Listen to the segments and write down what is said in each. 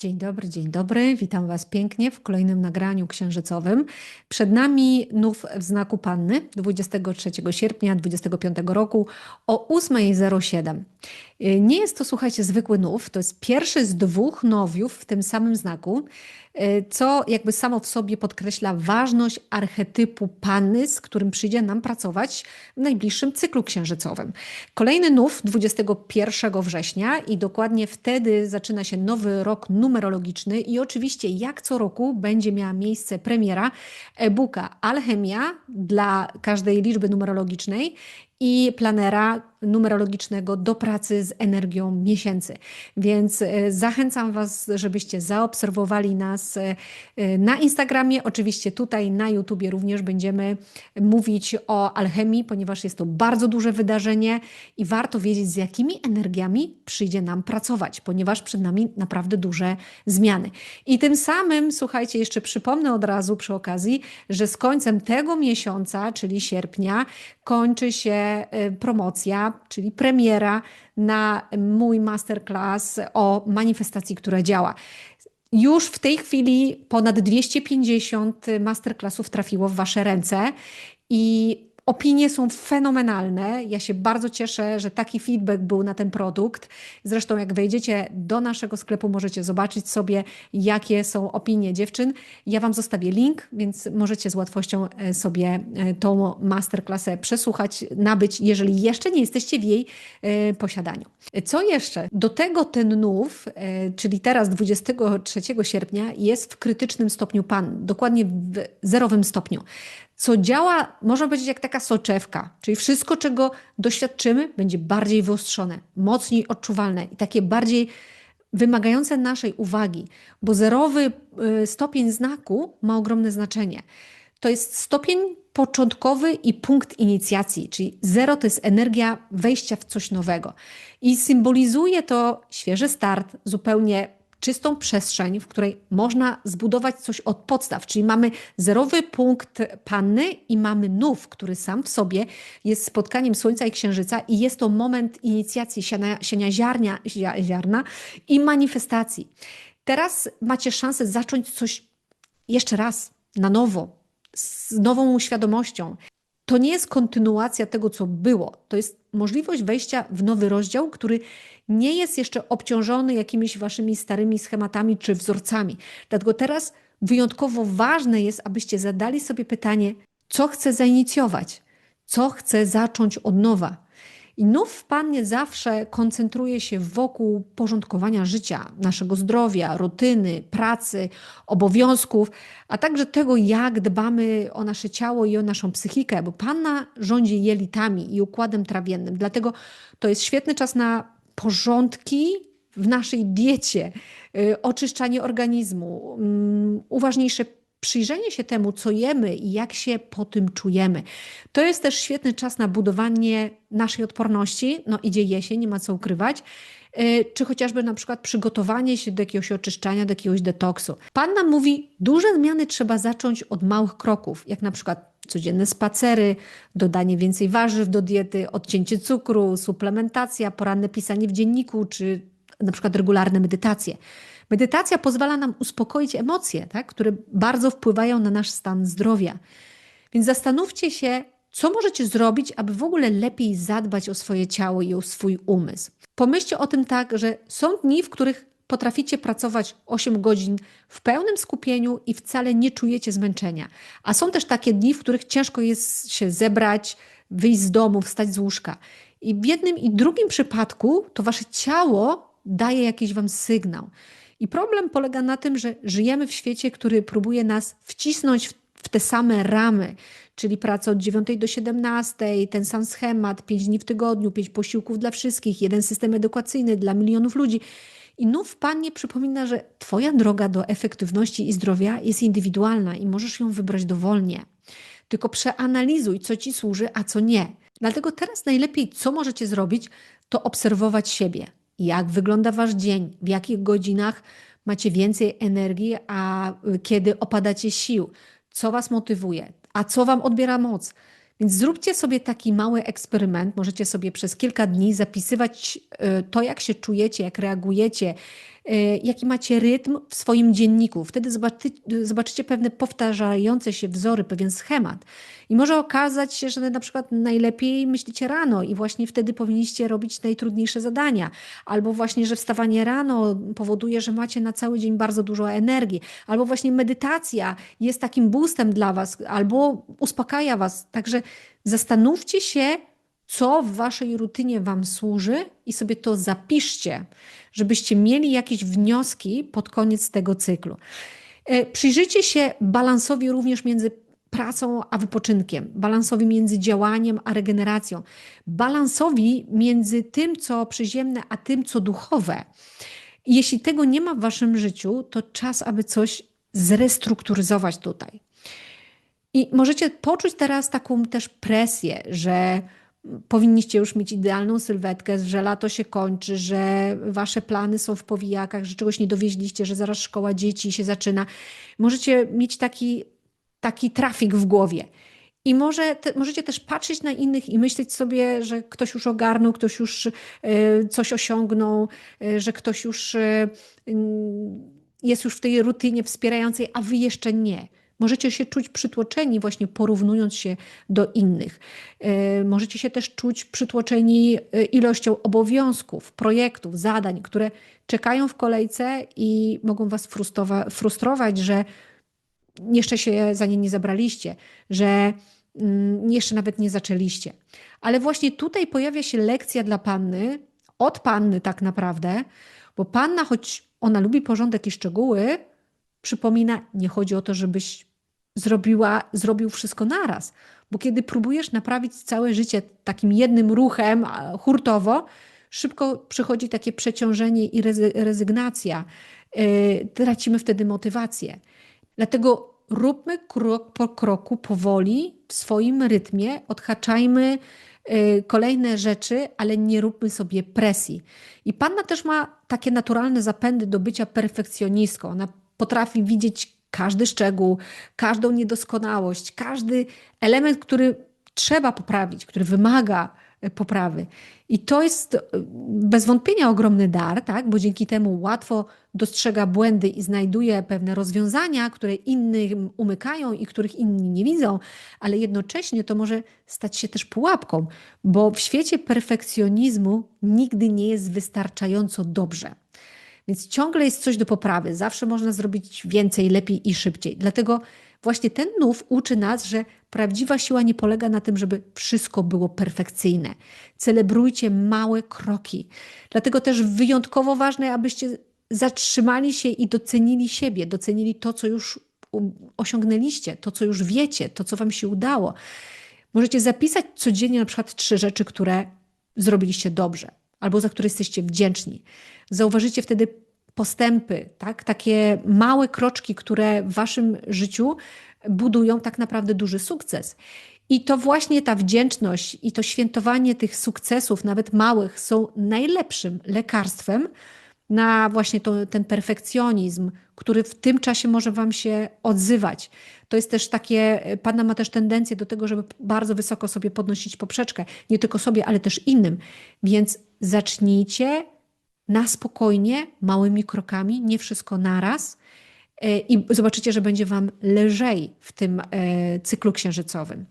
Dzień dobry, dzień dobry. Witam Was pięknie w kolejnym nagraniu księżycowym. Przed nami nów w znaku Panny 23 sierpnia 2025 roku o 8.07. Y, Nie jest to, słuchajcie, zwykły nów. To jest pierwszy z dwóch nowiów w tym samym znaku, y, co jakby samo w sobie podkreśla ważność archetypu Panny, z którym przyjdzie nam pracować w najbliższym cyklu księżycowym. Kolejny nów 21 września i dokładnie wtedy zaczyna się nowy rok numerologiczny i oczywiście jak co roku będzie miała miejsce premiera e-booka Alchemia dla każdej liczby numerologicznej i planera numerologicznego do pracy z energią miesięcy. Więc e, zachęcam Was, żebyście zaobserwowali nas e, e, na Instagramie. Oczywiście tutaj na YouTubie również będziemy mówić o alchemii, ponieważ jest to bardzo duże wydarzenie i warto wiedzieć, z jakimi energiami przyjdzie nam pracować, ponieważ przed nami naprawdę duże zmiany. I tym samym, słuchajcie, jeszcze przypomnę od razu przy okazji, że z końcem tego miesiąca, czyli sierpnia, kończy się y, promocja, czyli premiera na mój masterclass o manifestacji, która działa. Już w tej chwili ponad 250 masterclassów trafiło w Wasze ręce i Opinie są fenomenalne. Ja się bardzo cieszę, że taki feedback był na ten produkt. Zresztą, jak wejdziecie do naszego sklepu, możecie zobaczyć sobie, jakie są opinie dziewczyn. Ja Wam zostawię link, więc możecie z łatwością e, sobie e, tą masterclassę przesłuchać, nabyć, jeżeli jeszcze nie jesteście w jej e, posiadaniu. Co jeszcze? Do tego ten nów, czyli teraz 23 sierpnia, jest w krytycznym stopniu pan, dokładnie w zerowym stopniu co działa, można powiedzieć, jak taka soczewka, czyli wszystko, czego doświadczymy, będzie bardziej wyostrzone, mocniej odczuwalne i takie bardziej wymagające naszej uwagi, bo zerowy y, stopień znaku ma ogromne znaczenie. To jest stopień początkowy i punkt inicjacji, czyli zero to jest energia wejścia w coś nowego. I symbolizuje to świeży start, zupełnie czystą przestrzeń, w której można zbudować coś od podstaw, czyli mamy zerowy punkt panny i mamy nów, który sam w sobie jest spotkaniem Słońca i Księżyca i jest to moment inicjacji siania, siania ziarnia, ziarna i manifestacji. Teraz macie szansę zacząć coś jeszcze raz, na nowo, z nową świadomością. To nie jest kontynuacja tego, co było. To jest możliwość wejścia w nowy rozdział, który nie jest jeszcze obciążony jakimiś waszymi starymi schematami czy wzorcami. Dlatego teraz wyjątkowo ważne jest, abyście zadali sobie pytanie, co chcę zainicjować, co chcę zacząć od nowa. I nów w Pannie zawsze koncentruje się wokół porządkowania życia, naszego zdrowia, rutyny, pracy, obowiązków, a także tego, jak dbamy o nasze ciało i o naszą psychikę, bo Panna rządzi jelitami i układem trawiennym. Dlatego to jest świetny czas na porządki w naszej diecie, y, oczyszczanie organizmu, mm, uważniejsze przyjrzenie się temu, co jemy i jak się po tym czujemy. To jest też świetny czas na budowanie naszej odporności. No idzie jesień, nie ma co ukrywać. Y, czy chociażby na przykład przygotowanie się do jakiegoś oczyszczania, do jakiegoś detoksu. Pan nam mówi, duże zmiany trzeba zacząć od małych kroków, jak na przykład codzienne spacery, dodanie więcej warzyw do diety, odcięcie cukru, suplementacja, poranne pisanie w dzienniku, czy na przykład regularne medytacje. Medytacja pozwala nam uspokoić emocje, tak, które bardzo wpływają na nasz stan zdrowia. Więc zastanówcie się, co możecie zrobić, aby w ogóle lepiej zadbać o swoje ciało i o swój umysł. Pomyślcie o tym tak, że są dni, w których potraficie pracować 8 godzin w pełnym skupieniu i wcale nie czujecie zmęczenia. A są też takie dni, w których ciężko jest się zebrać, wyjść z domu, wstać z łóżka. I w jednym i drugim przypadku to wasze ciało daje jakiś wam sygnał. I problem polega na tym, że żyjemy w świecie, który próbuje nas wcisnąć w, te same ramy, czyli praca od 9 do 17, ten sam schemat, 5 dni w tygodniu, 5 posiłków dla wszystkich, jeden system edukacyjny dla milionów ludzi. I nów Pan nie przypomina, że Twoja droga do efektywności i zdrowia jest indywidualna i możesz ją wybrać dowolnie. Tylko przeanalizuj, co Ci służy, a co nie. Dlatego teraz najlepiej, co możecie zrobić, to obserwować siebie. Jak wygląda Wasz dzień, w jakich godzinach macie więcej energii, a kiedy opadacie sił, co Was motywuje, a co Wam odbiera moc. Więc zróbcie sobie taki mały eksperyment. Możecie sobie przez kilka dni zapisywać e, to, jak się czujecie, jak reagujecie, jaki macie rytm w swoim dzienniku. Wtedy zobaczy, zobaczycie pewne powtarzające się wzory, pewien schemat. I może okazać się, że na przykład najlepiej myślicie rano i właśnie wtedy powinniście robić najtrudniejsze zadania. Albo właśnie, że wstawanie rano powoduje, że macie na cały dzień bardzo dużo energii. Albo właśnie medytacja jest takim boostem dla Was, albo uspokaja Was. Także zastanówcie się, co w waszej rutynie wam służy i sobie to zapiszcie, żebyście mieli jakieś wnioski pod koniec tego cyklu. E, przyjrzyjcie się balansowi również między pracą a wypoczynkiem, balansowi między działaniem a regeneracją, balansowi między tym, co przyziemne, a tym, co duchowe. Jeśli tego nie ma w waszym życiu, to czas, aby coś zrestrukturyzować tutaj. I możecie poczuć teraz taką też presję, że powinniście już mieć idealną sylwetkę, że lato się kończy, że wasze plany są w powijakach, że czegoś nie dowieźliście, że zaraz szkoła dzieci się zaczyna. Możecie mieć taki, taki trafik w głowie. I może te, możecie też patrzeć na innych i myśleć sobie, że ktoś już ogarnął, ktoś już y, coś osiągnął, y, że ktoś już y, jest już w tej rutynie wspierającej, a wy jeszcze nie. Możecie się czuć przytłoczeni, właśnie porównując się do innych. E, możecie się też czuć przytłoczeni e, ilością obowiązków, projektów, zadań, które czekają w kolejce i mogą Was frustrować, że jeszcze się za nie nie zabraliście, że mm, jeszcze nawet nie zaczęliście. Ale właśnie tutaj pojawia się lekcja dla panny, od panny tak naprawdę, bo panna, choć ona lubi porządek i szczegóły, przypomina, nie chodzi o to, żebyś zrobiła, zrobił wszystko naraz. Bo kiedy próbujesz naprawić całe życie takim jednym ruchem, hurtowo, szybko przychodzi takie przeciążenie i rezygnacja. E, tracimy wtedy motywację. Dlatego róbmy krok po kroku, powoli, w swoim rytmie, odhaczajmy e, kolejne rzeczy, ale nie róbmy sobie presji. I panna też ma takie naturalne zapędy do bycia perfekcjonistką. Ona potrafi widzieć każdy szczegół, każdą niedoskonałość, każdy element, który trzeba poprawić, który wymaga e, poprawy. I to jest e, bez wątpienia ogromny dar, tak? bo dzięki temu łatwo dostrzega błędy i znajduje pewne rozwiązania, które innym umykają i których inni nie widzą, ale jednocześnie to może stać się też pułapką, bo w świecie perfekcjonizmu nigdy nie jest wystarczająco dobrze. Więc ciągle jest coś do poprawy, zawsze można zrobić więcej, lepiej i szybciej. Dlatego właśnie ten nów uczy nas, że prawdziwa siła nie polega na tym, żeby wszystko było perfekcyjne. Celebrujcie małe kroki. Dlatego też wyjątkowo ważne, abyście zatrzymali się i docenili siebie, docenili to, co już osiągnęliście, to, co już wiecie, to, co Wam się udało. Możecie zapisać codziennie na przykład trzy rzeczy, które zrobiliście dobrze albo za które jesteście wdzięczni. Zauważycie wtedy postępy, tak? takie małe kroczki, które w waszym życiu budują tak naprawdę duży sukces. I to właśnie ta wdzięczność i to świętowanie tych sukcesów, nawet małych, są najlepszym lekarstwem na właśnie to, ten perfekcjonizm, który w tym czasie może Wam się odzywać. To jest też takie, Pana ma też tendencję do tego, żeby bardzo wysoko sobie podnosić poprzeczkę, nie tylko sobie, ale też innym. Więc zacznijcie na spokojnie, małymi krokami, nie wszystko naraz. E, I zobaczycie, że będzie Wam lżej w tym e, cyklu księżycowym.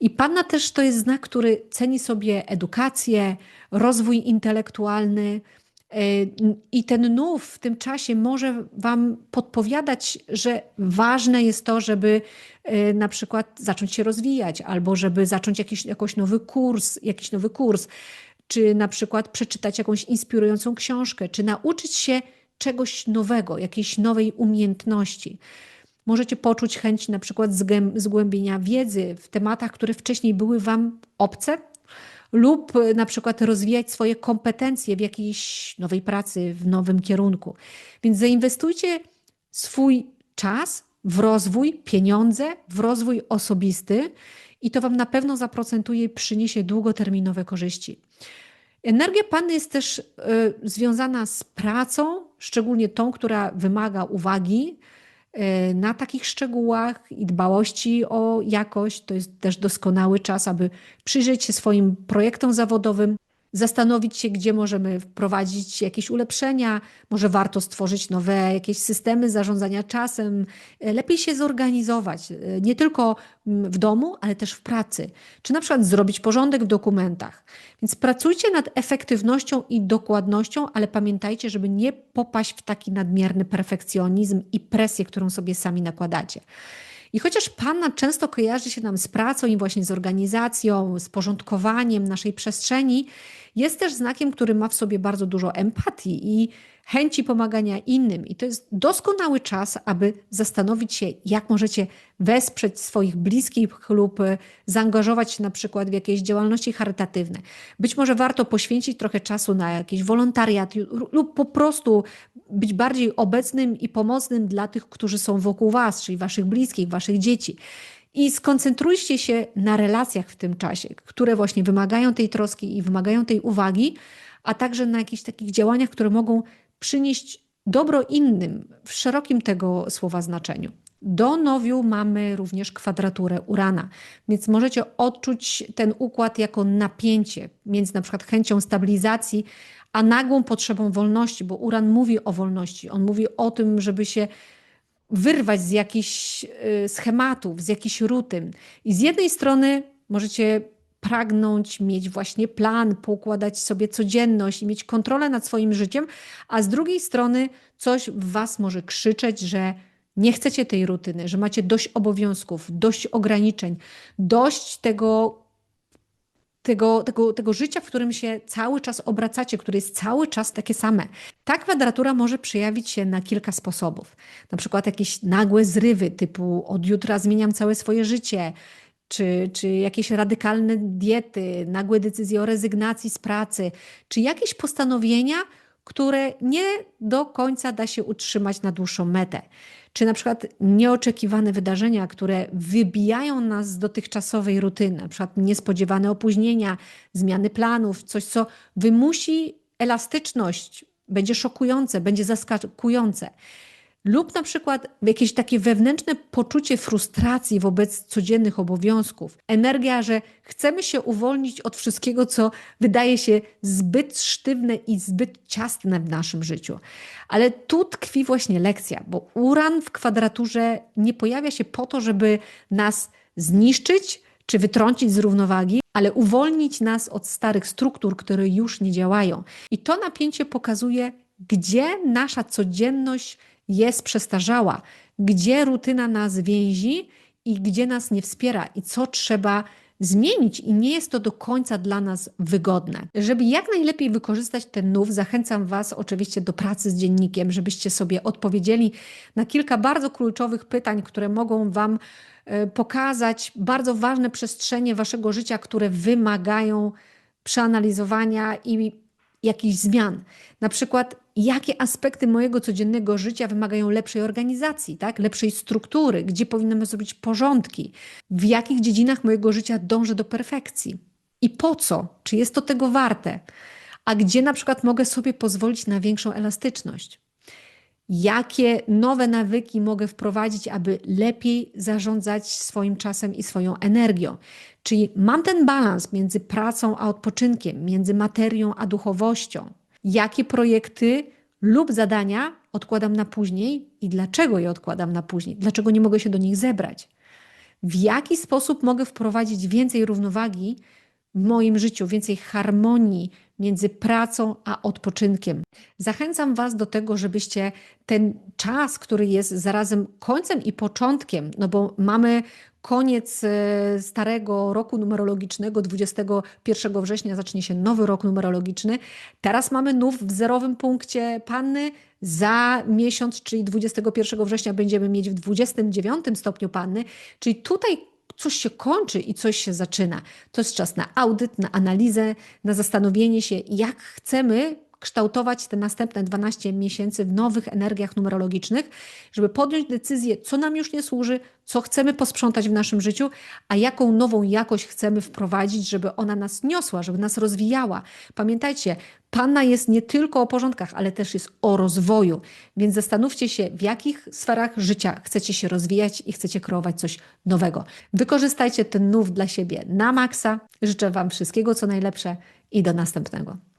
I Panna też to jest znak, który ceni sobie edukację, rozwój intelektualny. E, I ten nów w tym czasie może Wam podpowiadać, że ważne jest to, żeby na przykład zacząć się rozwijać, albo żeby zacząć jakiś, jakiś nowy kurs, jakiś nowy kurs czy na przykład przeczytać jakąś inspirującą książkę, czy nauczyć się czegoś nowego, jakiejś nowej umiejętności. Możecie poczuć chęć na przykład zgłębienia wiedzy w tematach, które wcześniej były Wam obce, lub na przykład rozwijać swoje kompetencje w jakiejś nowej pracy, w nowym kierunku. Więc zainwestujcie swój czas w rozwój, pieniądze, w rozwój osobisty i to Wam na pewno zaprocentuje i przyniesie długoterminowe korzyści. Energia Panny jest też y, związana z pracą, szczególnie tą, która wymaga uwagi y, na takich szczegółach i dbałości o jakość. To jest też doskonały czas, aby przyjrzeć się swoim projektom zawodowym, zastanowić się, gdzie możemy wprowadzić jakieś ulepszenia, może warto stworzyć nowe jakieś systemy zarządzania czasem, e, lepiej się zorganizować, e, nie tylko mm, w domu, ale też w pracy, czy na przykład zrobić porządek w dokumentach. Więc pracujcie nad efektywnością i dokładnością, ale pamiętajcie, żeby nie popaść w taki nadmierny perfekcjonizm i presję, którą sobie sami nakładacie. I chociaż Panna często kojarzy się nam z pracą i właśnie z organizacją, z porządkowaniem naszej przestrzeni, jest też znakiem, który ma w sobie bardzo dużo empatii i chęci pomagania innym. I to jest doskonały czas, aby zastanowić się, jak możecie wesprzeć swoich bliskich lub e, zaangażować się na przykład w jakieś działalności charytatywne. Być może warto poświęcić trochę czasu na jakiś wolontariat lub po prostu być bardziej obecnym i pomocnym dla tych, którzy są wokół Was, czyli Waszych bliskich, Waszych dzieci. I skoncentrujcie się na relacjach w tym czasie, które właśnie wymagają tej troski i wymagają tej uwagi, a także na jakichś takich działaniach, które mogą przynieść dobro innym w szerokim tego słowa znaczeniu. Do nowiu mamy również kwadraturę Urana, więc możecie odczuć ten układ jako napięcie między na przykład chęcią stabilizacji, a nagłą potrzebą wolności, bo Uran mówi o wolności. On mówi o tym, żeby się wyrwać z jakichś y, schematów, z jakichś rutyn. I z jednej strony możecie pragnąć mieć właśnie plan, poukładać sobie codzienność i mieć kontrolę nad swoim życiem, a z drugiej strony coś w Was może krzyczeć, że nie chcecie tej rutyny, że macie dość obowiązków, dość ograniczeń, dość tego, tego, tego, tego życia, w którym się cały czas obracacie, które jest cały czas takie same. Ta kwadratura może przejawić się na kilka sposobów. Na przykład jakieś nagłe zrywy, typu od jutra zmieniam całe swoje życie, czy, czy jakieś radykalne diety, nagłe decyzje o rezygnacji z pracy, czy jakieś postanowienia, które nie do końca da się utrzymać na dłuższą metę. Czy na przykład nieoczekiwane wydarzenia, które wybijają nas z dotychczasowej rutyny, na przykład niespodziewane opóźnienia, zmiany planów, coś, co wymusi elastyczność, będzie szokujące, będzie zaskakujące lub na przykład jakieś takie wewnętrzne poczucie frustracji wobec codziennych obowiązków, energia, że chcemy się uwolnić od wszystkiego, co wydaje się zbyt sztywne i zbyt ciasne w naszym życiu. Ale tu tkwi właśnie lekcja, bo uran w kwadraturze nie pojawia się po to, żeby nas zniszczyć czy wytrącić z równowagi, ale uwolnić nas od starych struktur, które już nie działają. I to napięcie pokazuje, gdzie nasza codzienność jest przestarzała, gdzie rutyna nas więzi i gdzie nas nie wspiera i co trzeba zmienić i nie jest to do końca dla nas wygodne. Żeby jak najlepiej wykorzystać ten nów, zachęcam Was oczywiście do pracy z dziennikiem, żebyście sobie odpowiedzieli na kilka bardzo kluczowych pytań, które mogą Wam e, pokazać bardzo ważne przestrzenie Waszego życia, które wymagają przeanalizowania i jakichś zmian. Na przykład, jakie aspekty mojego codziennego życia wymagają lepszej organizacji, tak? lepszej struktury, gdzie powinnam zrobić porządki, w jakich dziedzinach mojego życia dążę do perfekcji i po co, czy jest to tego warte, a gdzie na przykład mogę sobie pozwolić na większą elastyczność. Jakie nowe nawyki mogę wprowadzić, aby lepiej zarządzać swoim czasem i swoją energią? Czyli mam ten balans między pracą a odpoczynkiem, między materią a duchowością. Jakie projekty lub zadania odkładam na później i dlaczego je odkładam na później? Dlaczego nie mogę się do nich zebrać? W jaki sposób mogę wprowadzić więcej równowagi w moim życiu, więcej harmonii między pracą a odpoczynkiem. Zachęcam Was do tego, żebyście ten czas, który jest zarazem końcem i początkiem, no bo mamy koniec e, starego roku numerologicznego, 21 września zacznie się nowy rok numerologiczny. Teraz mamy nów w zerowym punkcie panny. Za miesiąc, czyli 21 września, będziemy mieć w 29 stopniu panny, czyli tutaj coś się kończy i coś się zaczyna. To jest czas na audyt, na analizę, na zastanowienie się, jak chcemy kształtować te następne 12 miesięcy w nowych energiach numerologicznych, żeby podjąć decyzję, co nam już nie służy, co chcemy posprzątać w naszym życiu, a jaką nową jakość chcemy wprowadzić, żeby ona nas niosła, żeby nas rozwijała. Pamiętajcie, Panna jest nie tylko o porządkach, ale też jest o rozwoju. Więc zastanówcie się, w jakich sferach życia chcecie się rozwijać i chcecie kreować coś nowego. Wykorzystajcie ten nów dla siebie na maksa. Życzę Wam wszystkiego, co najlepsze i do następnego.